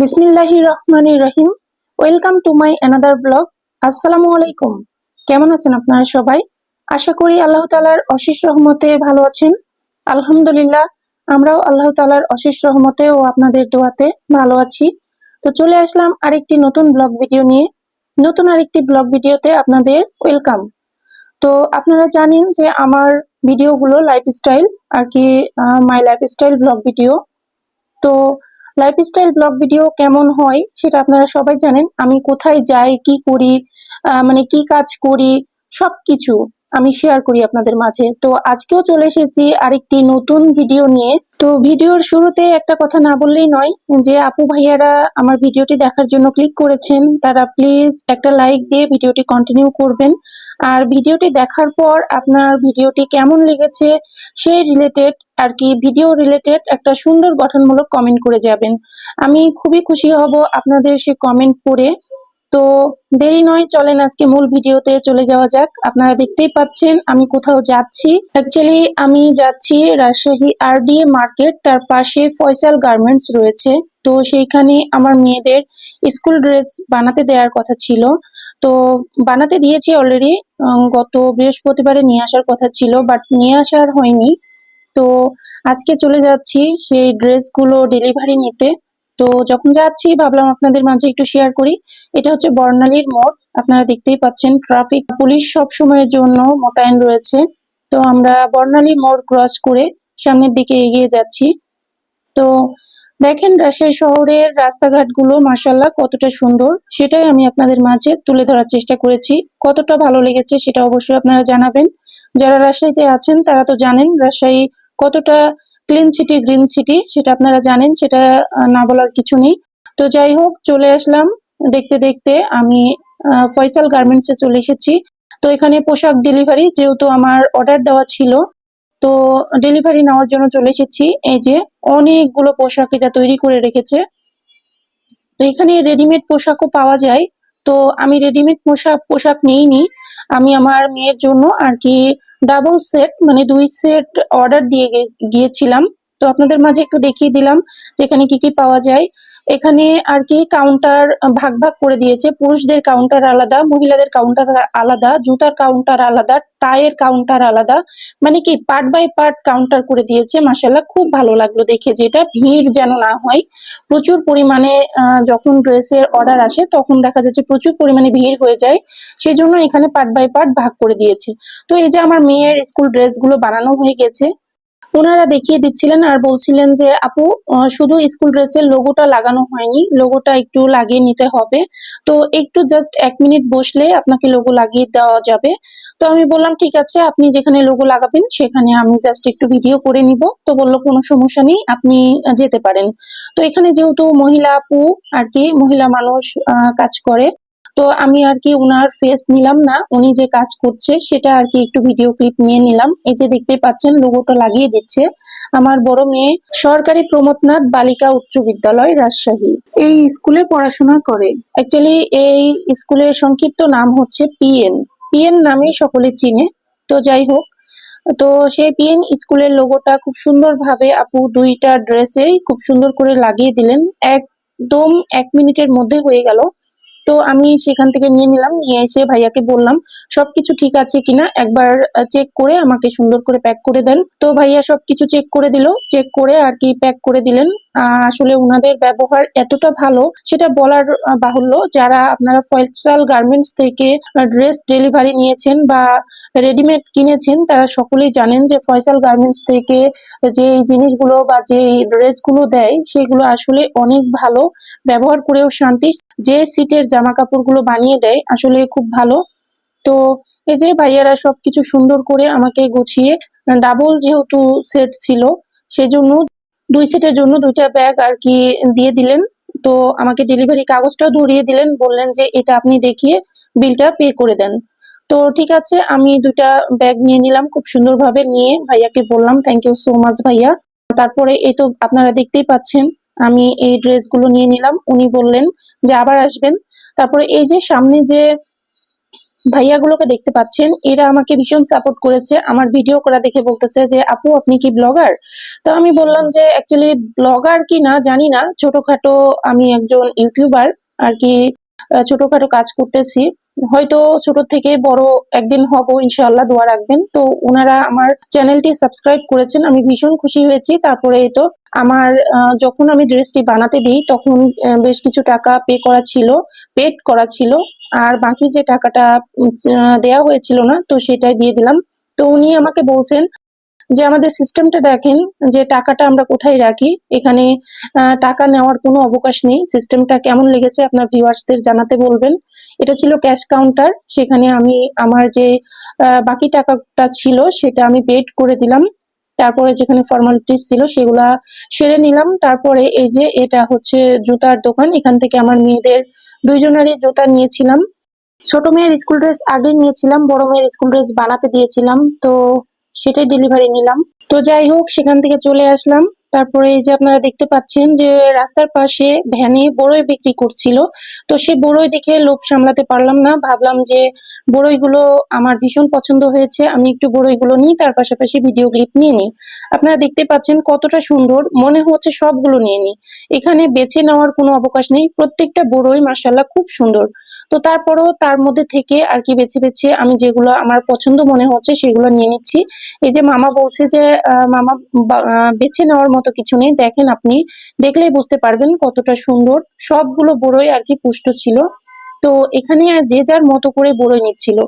বিসমিল্লাহি রহমানি রহিম। Welcome to my another blog. আসসালামু আলাইকুম। কেমন আছেন আপনারা সবাই? আশা করি আল্লাহ তালার অশেষ রহমতে ভালো আছেন। আলহামদুলিল্লাহ, আমরাও আল্লাহ তালার অশেষ রহমতে ও আপনাদের দোয়াতে ভালো আছি। তো চলে আসলাম আরেকটি নতুন ব্লগ ভিডিও নিয়ে। নতুন আরেকটি ব্লগ ভিডিওতে আপনাদের ওয়েলকাম। তো আপনারা জানেন যে আমার ভিডিওগুলো লাইফস্টাইল আর কি মাই লাইফস্টাইল ব্লগ ভিডিও। তো লাইফস্টাইল ব্লগ ভিডিও কেমন হয় সেটা আপনারা সবাই জানেন। আমি কোথায় যাই, কি করি মানে কি কাজ করি, সবকিছু। আমি শেয়ার করি আপনাদের মাঝে। তো আজকেও চলে এসেছি আরেকটি নতুন ভিডিও নিয়ে। তো ভিডিওর শুরুতে একটা কথা না বললেই নয় যে, আপু ভাইয়ারা আমার ভিডিওটি দেখার জন্য ক্লিক করেছেন, তারা প্লিজ একটা লাইক দিয়ে ভিডিওটি কন্টিনিউ করবেন। আর ভিডিওটি দেখার পর আপনার ভিডিওটি কেমন লেগেছে সেই রিলেটেড আর কি ভিডিও রিলেটেড একটা সুন্দর গঠনমূলক কমেন্ট করে যাবেন। আমি খুবই খুশি হব আপনাদের সে কমেন্ট পড়ে তো দেরি নয়, চলেন আজকে মূল ভিডিওতে চলে যাওয়া যাক। আপনারা দেখতেই পাচ্ছেন, আমি কোথাও যাচ্ছি। অ্যাকচুয়ালি আমি যাচ্ছি রাজশাহী আরডিএ মার্কেট তার পাশে ফয়সাল গার্মেন্টস রয়েছে। তো সেইখানে আমার মেয়েদের স্কুল ড্রেস বানাতে দেওয়ার কথা ছিল। তো বানাতে দিয়েছি অলরেডি গত বৃহস্পতিবারে নিয়ে আসার কথা ছিল বাট নিয়ে আসার হয়নি। তো আজকে চলে যাচ্ছি সেই ড্রেসগুলো ডেলিভারি নিতে। তো যখন যাচ্ছি, ভাবলাম আপনাদের মাঝে একটু শেয়ার করি। এটা হচ্ছে বর্ণালীর মোড়। আপনারা দেখতেই পাচ্ছেন ট্রাফিক পুলিশ সব সময়ের জন্য মোতায়েন রয়েছে। তো আমরা বর্ণালী মোড় ক্রস করে সামনের দিকে এগিয়ে যাচ্ছি। তো দেখেন, রাজশাহী শহরের রাস্তাঘাটগুলো মার্শাল্লাহ কতটা সুন্দর। সেটাই আমি আপনাদের মাঝে তুলে ধরার চেষ্টা করেছি। কতটা ভালো লেগেছে সেটা অবশ্যই আপনারা জানাবেন। যারা রাজশাহীতে আছেন, তারা তো জানেন, রাজশাহী কতটা ক্লিন সিটি গ্রিন সিটি সেটা আপনারা জানেন, সেটা না বলার কিছু নেই। তো যাই হোক, চলে আসলাম। দেখতে দেখতে আমি ফয়সাল গার্মেন্টসে চলে এসেছি। তো এখানে পোশাক ডেলিভারি যেহেতু আমার অর্ডার দেওয়া ছিল, তো ডেলিভারি নেওয়ার জন্য চলে এসেছি। এই যে অনেকগুলো পোশাক এটা তৈরি করে রেখেছে। তো এখানে রেডিমেড পোশাকও পাওয়া যায়। তো আমি রেডিমেড পোশাক পোশাক নিইনি। আমি আমার মেয়ের জন্য আর কি ডাবল সেট মানে দুই সেট অর্ডার দিয়ে গিয়েছিলাম। তো আপনাদের মাঝে একটু দেখিয়ে দিলাম যেখানে কি কি পাওয়া যায়। এখানে আর কি কাউন্টার ভাগ ভাগ করে দিয়েছে। পুরুষদের কাউন্টার আলাদা, মহিলাদের কাউন্টার আলাদা, জুতার কাউন্টার আলাদা টায়ের কাউন্টার আলাদা। মানে কি পার্ট বাই পার্ট কাউন্টার করে দিয়েছে মাসাল্লাহ খুব ভালো লাগল দেখে যেটা ভিড় যেন না হয়। প্রচুর পরিমাণে যখন ড্রেসের অর্ডার আসে, তখন দেখা যাচ্ছে প্রচুর পরিমাণে ভিড় হয়ে যায়। সেজন্য এখানে পার্ট বাই পার্ট ভাগ করে দিয়েছে। তো এই যে আমার মেয়ের স্কুল ড্রেসগুলো বানানো হয়ে গেছে ওনারা দেখিয়ে দিচ্ছিলেন আর বলছিলেন যে, আপু শুধু স্কুল ড্রেসের লোগোটা লাগানো হয়নি লোগোটা একটু লাগিয়ে নিতে হবে। তো একটু জাস্ট এক মিনিট বসলে আপনাকে লোগো লাগিয়ে দেওয়া যাবে। তো আমি বললাম, ঠিক আছে, আপনি যেখানে লোগো লাগাবেন, সেখানে আমি জাস্ট একটু ভিডিও করে নিব। তো বলল, কোনো সমস্যা নেই, আপনি যেতে পারেন। তো এখানে যেহেতু মহিলা আপু আর কি, মহিলা মানুষ কাজ করে তো আমি আর কি উনার ফেস নিলাম না, উনি যে কাজ করছে সেটা আর কি একটু ভিডিও ক্লিপ নিয়ে নিলাম। এই যে দেখতে পাচ্ছেন লোগোটা লাগিয়ে দিচ্ছে। আমার বড় মেয়ে সরকারি প্রমোদনাথ বালিকা উচ্চ বিদ্যালয়, রাজশাহী। এই স্কুলে পড়াশোনা করে। অ্যাকচুয়ালি এই স্কুলের সংক্ষিপ্ত নাম হচ্ছে পিএন পিএন নামে সকলে চিনে। তো যাই হোক, তো সেই পিএন স্কুলের লোগোটা খুব সুন্দর ভাবে আপু দুইটা ড্রেসেই খুব সুন্দর করে লাগিয়ে দিলেন। একদম এক মিনিটের মধ্যে হয়ে গেল। তো আমি সেখান থেকে নিয়ে নিলাম, নিয়ে এসে ভাইয়াকে বললাম, সবকিছু ঠিক আছে কিনা একবার চেক করে আমাকে সুন্দর করে প্যাক করে দেন। তো ভাইয়া সবকিছু চেক করে দিল চেক করে আর কি প্যাক করে দিলেন। আসলে ওনাদের ব্যবহার এতটা ভালো, সেটা বলার বাহুল্য যারা আপনারা ফয়সাল গার্মেন্টস থেকে ড্রেস ডেলিভারি নিয়েছেন বা রেডিমেড কিনেছেন, তারা সকলেই জানেন যে ফয়সাল গার্মেন্টস থেকে যে জিনিসগুলো বা যে ড্রেসগুলো দেয়, সেগুলো আসলে অনেক ভালো। ব্যবহার করেও শান্তি, যে সিটের জামা কাপড়গুলো বানিয়ে দেয়, আসলে খুব ভালো। তো এই যে ভাইয়ারা সবকিছু সুন্দর করে আমাকে গুছিয়ে, ডাবল যেহেতু সেট ছিল, সেজন্য দুই সেটের জন্য দুইটা ব্যাগ আর কি দিয়ে দিলেন। তো আমাকে ডেলিভারি কাগজটাও ধরিয়ে দিলেন, বললেন যে এটা আপনি দেখিয়ে বিলটা পে করে দেন। তো ঠিক আছে, আমি দুইটা ব্যাগ নিয়ে নিলাম খুব সুন্দরভাবে নিয়ে। ভাইয়াকে বললাম থ্যাংক ইউ সো মাচ ভাইয়া। তারপরে এই তো আপনারা দেখতেই পাচ্ছেন, আমি এই ড্রেসগুলো নিয়ে নিলাম। উনি বললেন যে আবার আসবেন। তারপরে এই যে সামনে যে ভাইয়াগুলোকে দেখতে পাচ্ছেন, এরা আমাকে ভীষণ সাপোর্ট করেছে। আমার ভিডিও করা দেখে বলতেছে যে, আপু, আপনি কি ব্লগার তো আমি বললাম যে অ্যাকচুয়ালি ব্লগার কি না, জানি না। ছোটখাটো আমি একজন ইউটিউবার আর কি ছোটখাটো কাজ করতেছি। হয়তো ছোট থেকে বড় একদিন হব, ইনশাআল্লাহ দোয়া রাখবেন। তো ওনারা আমার চ্যানেলটি সাবস্ক্রাইব করেছেন। আমি ভীষণ খুশি হয়েছি। তারপরে তো আমার যখন আমি ড্রেসটি বানাতে দিই, তখন বেশ কিছু টাকা পে করা ছিল পেড করা ছিল। আর বাকি যে টাকাটা দেয়া হয়েছিল না, তো সেটাই দিয়ে দিলাম। তো উনি আমাকে বলছেন যে, আমাদের সিস্টেমটা দেখেন যে, টাকাটা আমরা কোথায় রাখি? এখানে টাকা নেওয়ার কোনো অবকাশ নেই। সিস্টেমটা কেমন লেগেছে আপনার ভিউয়ার্সদের জানাতে বলবেন। এটা ছিল ক্যাশ কাউন্টার। সেখানে আমি আমার যে বাকি টাকাটা ছিল, সেটা আমি পেড করে দিলাম। তারপরে যেখানে ফর্মালিটিস ছিল, সেগুলা সেরে নিলাম। তারপরে এই যে, এটা হচ্ছে জুতার দোকান। এখান থেকে আমার মেয়েদের দুইজনেরই জুতা নিয়েছিলাম। ছোট মেয়ের স্কুল ড্রেস আগে নিয়েছিলাম, বড় মেয়ের স্কুল ড্রেস বানাতে দিয়েছিলাম, তো সেটাই ডেলিভারি নিলাম। তো যাই হোক, সেখান থেকে চলে আসলাম। তারপরে এই যে আপনারা দেখতে পাচ্ছেন যে রাস্তার পাশে ভ্যানে বড়ই বিক্রি করছিল। তো সে বড়ই দেখে লোভ সামলাতে পারলাম না। ভাবলাম যে বড়ইগুলো আমার ভীষণ পছন্দ হয়েছে, আমি একটু বড়ইগুলো নিই, তার পাশাপাশি ভিডিও ক্লিপ নিয়ে নিই। আপনারা দেখতে পাচ্ছেন কতটা সুন্দর, মনে হচ্ছে সবগুলো নিয়ে নিই। এখানে বেছে নেওয়ার কোনো অবকাশ নেই, প্রত্যেকটা বড়ই মার্শাল্লাহ খুব সুন্দর। তো তারপরও তার মধ্যে থেকে আর কি বেছে বেছে আমি যেগুলো আমার পছন্দ মনে হচ্ছে সেগুলো নিয়ে নিচ্ছি। এই যে মামা বলছে যে মামা বেছে নেওয়ার মতো কিছু নেই। দেখেন আপনি, দেখলেই বুঝতে পারবেন কতটা সুন্দর। সবগুলো বড়ই আর কি পুষ্ট ছিল। তো এখানে যে যার মতো করে বড়ই নিচ্ছিল।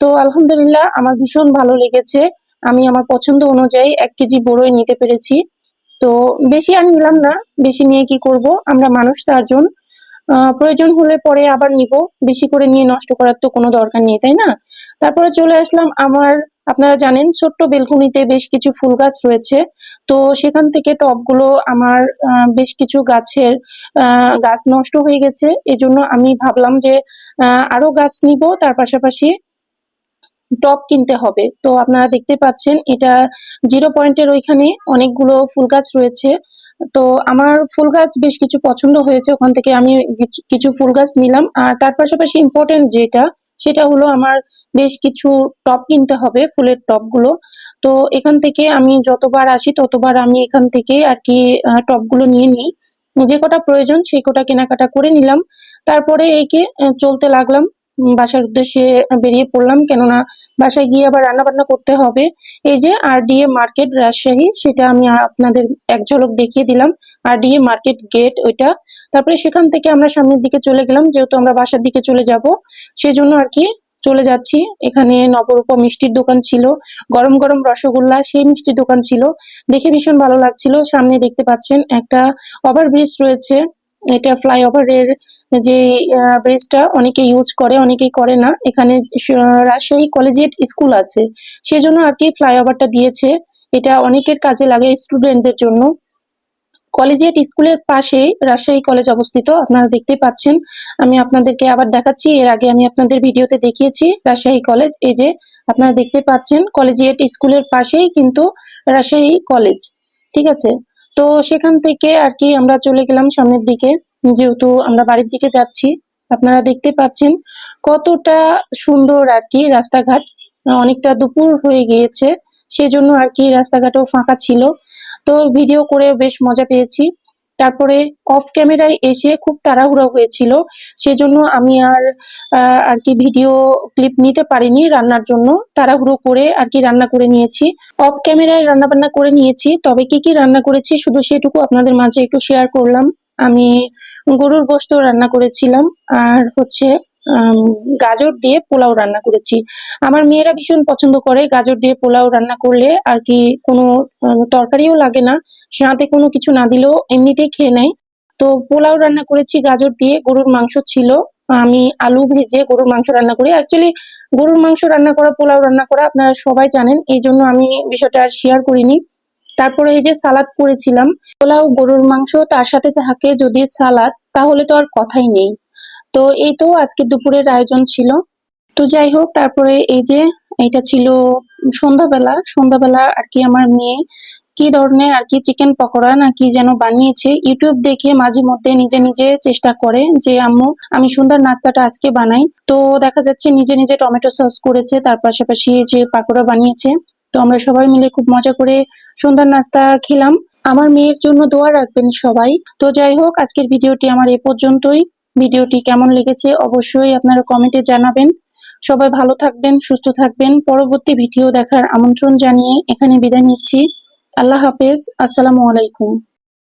তো আলহামদুলিল্লাহ আমার ভীষণ ভালো লেগেছে। আমি আমার পছন্দ অনুযায়ী এক কেজি বড়ই নিতে পেরেছি। তো বেশি আর নিলাম না, বেশি নিয়ে কি করব? আমরা মানুষ চারজন প্রয়োজন হলে পরে আবার নিব। বেশি করে নিয়ে নষ্ট করার তো কোনো দরকার নেই, তাই না? তারপরে চলে আসলাম আমার আপনারা জানেন ছোট্ট বেলকুনিতে বেশ কিছু ফুল গাছ রয়েছে। তো সেখান থেকে টবগুলো আমার বেশ কিছু গাছের গাছ নষ্ট হয়ে গেছে। এজন্য আমি ভাবলাম যে আরও গাছ নিব, তার পাশাপাশি টব কিনতে হবে। তো আপনারা দেখতে পাচ্ছেন, এটা জিরো পয়েন্টের ওইখানে অনেকগুলো ফুল গাছ রয়েছে। তো আমার ফুল গাছ বেশ কিছু পছন্দ হয়েছে, ওখান থেকে আমি কিছু- কিছু ফুল গাছ নিলাম। আর তার পাশাপাশি ইম্পর্টেন্ট যেটা সেটা হলো আমার বেশ কিছু টপ কিনতে হবে, ফুলের টপগুলো তো এখান থেকে আমি যতবার আসি ততবার আমি এখান থেকে আর কি টপগুলো নিয়ে নিই। যে কটা প্রয়োজন সেই কটা কেনাকাটা করে নিলাম। তারপরে একে চলতে লাগলাম। বাসার উদ্দেশ্যে বেরিয়ে পড়লাম। কেননা বাসায় গিয়ে আবার রান্না বান্না করতে হবে। এই যে আরডিএ মার্কেট রাজশাহী, সেটা আমি আপনাদের এক ঝলক দেখিয়ে দিলাম। আর আরডিএ মার্কেট গেট ওইটা। তারপরে সেখান থেকে আমরা সামনের দিকে চলে গেলাম, যেহেতু আমরা বাসার দিকে চলে যাব। সেজন্য আর কি চলে যাচ্ছি। এখানে নবরূপ মিষ্টির দোকান ছিল, গরম গরম রসগোল্লা সেই মিষ্টির দোকান ছিল। দেখে ভীষণ ভালো লাগছিল। সামনে দেখতে পাচ্ছেন একটা ওভারব্রিজ রয়েছে। এটা ফ্লাইওভারের যে ব্রিজটা অনেকে ইউজ করে, অনেকেই করে না। এখানে রাজশাহী কলেজিয়েট স্কুল আছে। সেজন্য আর কি ফ্লাইওভারটা দিয়েছে। এটা অনেকের কাজে লাগে স্টুডেন্টদের জন্য। কলেজিয়েট স্কুলের পাশে রাজশাহী কলেজ অবস্থিত, আপনারা দেখতে পাচ্ছেন। আমি আপনাদেরকে আবার দেখাচ্ছি, এর আগে আমি আপনাদের ভিডিওতে দেখিয়েছি রাজশাহী কলেজ এই যে, আপনারা দেখতে পাচ্ছেন কলেজিয়েট স্কুলের পাশেই কিন্তু রাজশাহী কলেজ ঠিক আছে? তো সেখান থেকে আর কি আমরা চলে গেলাম সামনের দিকে। যেহেতু আমরা বাড়ির দিকে যাচ্ছি, আপনারা দেখতে পাচ্ছেন কতটা সুন্দর আর কি রাস্তাঘাট। অনেকটা দুপুর হয়ে গিয়েছে, সেজন্য আর কি রাস্তাঘাটও ফাঁকা ছিল। তো ভিডিও করে বেশ মজা পেয়েছি। তারপরে অফ ক্যামেরায় এসে খুব তাড়াহুড়ো হয়েছিল। সেজন্য আমি আর আর কি ভিডিও ক্লিপ নিতে পারিনি রান্নার জন্য। তাড়াহুড়ো করে আর কি রান্না করে নিয়েছি। অফ ক্যামেরায় রান্না বান্না করে নিয়েছি। তবে কি কি রান্না করেছি শুধু সেটুকু আপনাদের মাঝে একটু শেয়ার করলাম। আমি গরুর গোস্ত রান্না করেছিলাম। আর হচ্ছে গাজর দিয়ে পোলাও রান্না করেছি। আমার মেয়েরা ভীষণ পছন্দ করে গাজর দিয়ে পোলাও রান্না করলে, আর কি কোনো তরকারিও লাগে না। সাথে কোনো কিছু না দিলেও এমনিতেই খেয়ে নেয়। তো পোলাও রান্না করেছি, গাজর দিয়ে, গরুর মাংস ছিল। আমি আলু ভেজে গরুর মাংস রান্না করি। অ্যাকচুয়ালি গরুর মাংস রান্না করা, পোলাও রান্না করা আপনারা সবাই জানেন, এই জন্য আমি বিষয়টা আর শেয়ার করিনি। তারপরে এই যে সালাদ করেছিলাম, পোলাও, গরুর মাংস, তার সাথে থাকে যদি সালাদ, তাহলে তো আর কথাই নেই। তো এই তো আজকে দুপুরের আয়োজন ছিল। তো যাই হোক, তারপরে এই যে এটা ছিল সন্ধ্যাবেলা। সন্ধ্যাবেলা আর কি আমার মেয়ে কি ধরনের আর কি চিকেন পকোড়া না কি যেন বানিয়েছে ইউটিউব দেখে মাঝে মধ্যে নিজে নিজে চেষ্টা করে যে, আম্মু, আমি সুন্দর নাস্তাটা আজকে বানাই। তো দেখা যাচ্ছে নিজে নিজে টমেটো সস করেছে, তার পাশাপাশি যে পাকোড়া বানিয়েছে। তো আমরা সবাই মিলে খুব মজা করে সুন্দর নাস্তা খেলাম। আমার মেয়ের জন্য দোয়া রাখবেন সবাই। তো যাই হোক, আজকের ভিডিওটি আমার এ পর্যন্তই। ভিডিওটি কেমন লেগেছে অবশ্যই আপনারা কমেন্টে জানাবেন। সবাই ভালো থাকবেন, সুস্থ থাকবেন। পরবর্তী ভিডিও দেখার আমন্ত্রণ জানিয়ে এখানে বিদায় নিচ্ছি। আল্লাহ হাফেজ। আসসালামু আলাইকুম।